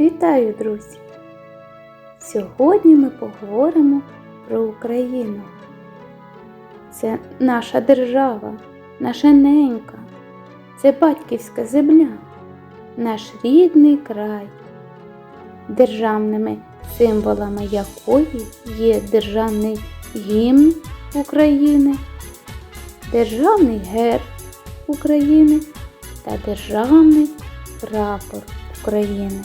Вітаю, друзі! Сьогодні ми поговоримо про Україну. Це наша держава, наша ненька, це батьківська земля, наш рідний край, державними символами якої є державний гімн України, державний герб України та державний прапор України.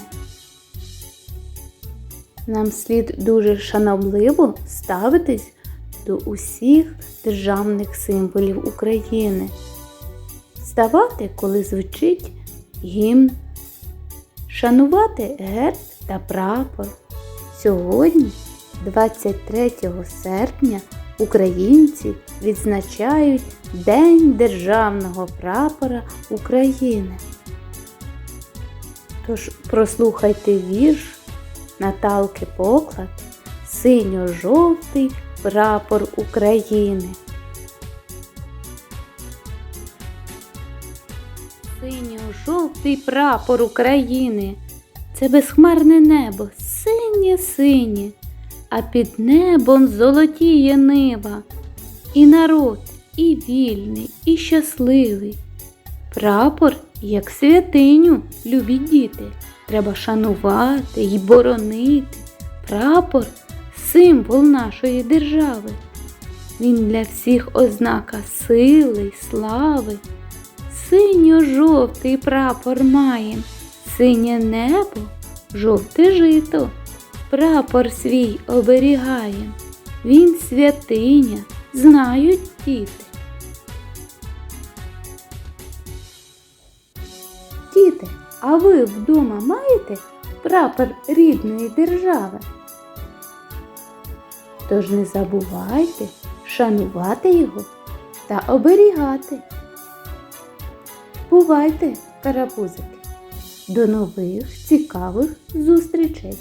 Нам слід дуже шанобливо ставитись до усіх державних символів України. Ставати, коли звучить гімн, шанувати герб та прапор. Сьогодні, 23 серпня, українці відзначають День Державного прапора України. Тож прослухайте вірш Наталки Поклад Синьо-жовтий прапор України. Синьо-жовтий прапор України. Це безхмарне небо, синє-синє, а під небом золотіє нива. І народ, і вільний, і щасливий. Прапор, як святиню, любі діти, треба шанувати й боронити. Прапор символ нашої держави. Він для всіх ознака сили й слави. Синьо-жовтий прапор маєм, синє небо, жовте жито. Прапор свій оберігаєм. Він святиня, знають діти. Діти, а ви вдома маєте прапор рідної держави? Тож не забувайте шанувати його та оберігати. Бувайте, карапузики! До нових цікавих зустрічей!